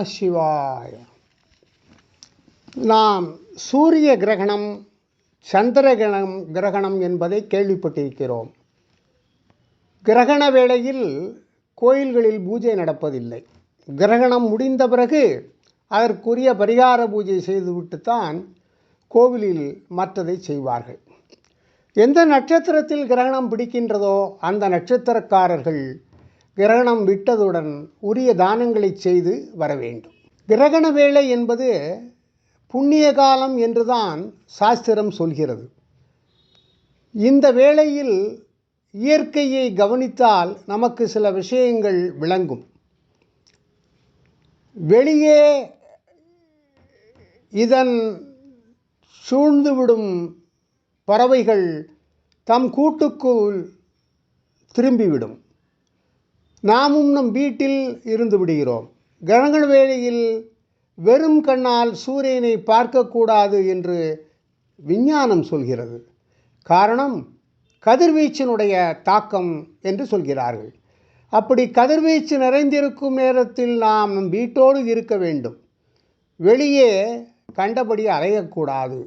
நம சிவாய நாம் சூரிய கிரகணம் சந்திர கிரகணம் கிரகணம் என்பதை கேள்விப்பட்டிருக்கிறோம். கிரகண வேளையில் கோயில்களில் பூஜை நடப்பதில்லை. கிரகணம் முடிந்த பிறகு அதற்குரிய பரிகார பூஜை செய்துவிட்டுத்தான் கோவிலில் மற்றதை செய்வார்கள். எந்த நட்சத்திரத்தில் கிரகணம் பிடிக்கின்றதோ அந்த நட்சத்திரக்காரர்கள் கிரகணம் விட்டதுடன் உரிய தானங்களை செய்து வர வேண்டும். கிரகண வேளை என்பது புண்ணிய காலம் என்றுதான் சாஸ்திரம் சொல்கிறது. இந்த வேளையில் இயற்கையை கவனித்தால் நமக்கு சில விஷயங்கள் விளங்கும். வெளியே இதன் சூழ்ந்துவிடும் பறவைகள் தம் கூட்டுக்குள் திரும்பிவிடும். நாமும் நம் வீட்டில் இருந்து விடுகிறோம். கிரகண வேளையில் வெறும் கண்ணால் சூரியனை பார்க்கக்கூடாது என்று விஞ்ஞானம் சொல்கிறது. காரணம் கதிர்வீச்சினுடைய தாக்கம் என்று சொல்கிறார்கள். அப்படி கதிர்வீச்சு நிறைந்திருக்கும் நேரத்தில் நாம் நம் வீட்டோடு இருக்க வேண்டும். வெளியே கண்டபடி அலையக்கூடாது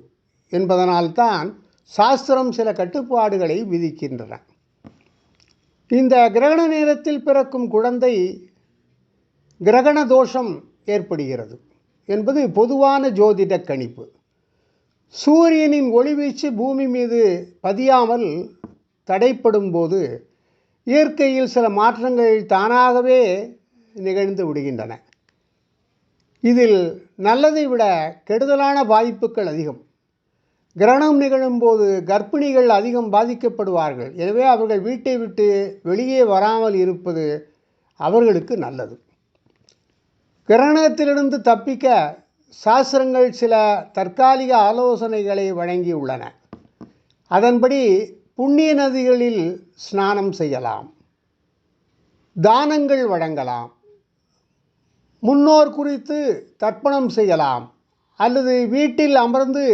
என்பதனால்தான் சாஸ்திரம் சில கட்டுப்பாடுகளை விதிக்கின்றன. இந்த கிரகண நேரத்தில் பிறக்கும் குழந்தை கிரகண தோஷம் ஏற்படுகிறது என்பது பொதுவான ஜோதிட கணிப்பு. சூரியனின் ஒளிவீச்சு பூமி மீது பதியாமல் தடைப்படும் போது இயற்கையில் சில மாற்றங்கள் தானாகவே நிகழ்ந்து விடுகின்றன. இதில் நல்லதை விட கெடுதலான வாய்ப்புகள் அதிகம். கிரகணம் நிகழும்போது கர்ப்பிணிகள் அதிகம் பாதிக்கப்படுவார்கள். எனவே அவர்கள் வீட்டை விட்டு வெளியே வராமல் இருப்பது அவர்களுக்கு நல்லது. கிரகணத்திலிருந்து தப்பிக்க சாஸ்திரங்கள் சில தற்காலிக ஆலோசனைகளை வழங்கியுள்ளன. அதன்படி புண்ணிய நதிகளில் ஸ்நானம் செய்யலாம். தானங்கள் வழங்கலாம். முன்னோர் குறித்து தர்ப்பணம் செய்யலாம். அல்லது வீட்டில் அமர்ந்து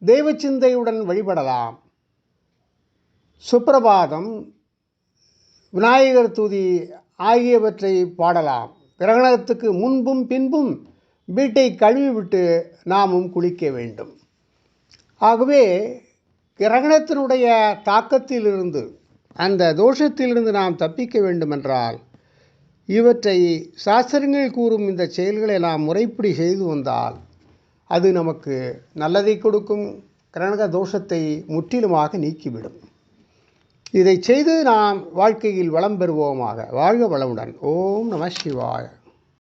தெய்வ சிந்தையுடன் வழிபடலாம். சுப்பிரபாதம் விநாயகர் துதி ஆகியவற்றை பாடலாம். கிரகணத்துக்கு முன்பும் பின்பும் வீட்டை கழுவிவிட்டு நாமும் குளிக்க வேண்டும். ஆகவே கிரகணத்தினுடைய தாக்கத்திலிருந்து அந்த தோஷத்திலிருந்து நாம் தப்பிக்க வேண்டுமென்றால் இவற்றை சாஸ்திரங்கள் கூறும் இந்த செயல்களை நாம் முறைப்படி செய்து வந்தால் அது நமக்கு நல்லதை கொடுக்கும். கிரணக தோஷத்தை முற்றிலுமாக நீக்கிவிடும். இதை செய்து நாம் வாழ்க்கையில் வளம் பெறுவோமாக. வாழ்க வளமுடன். ஓம் நம சிவாய.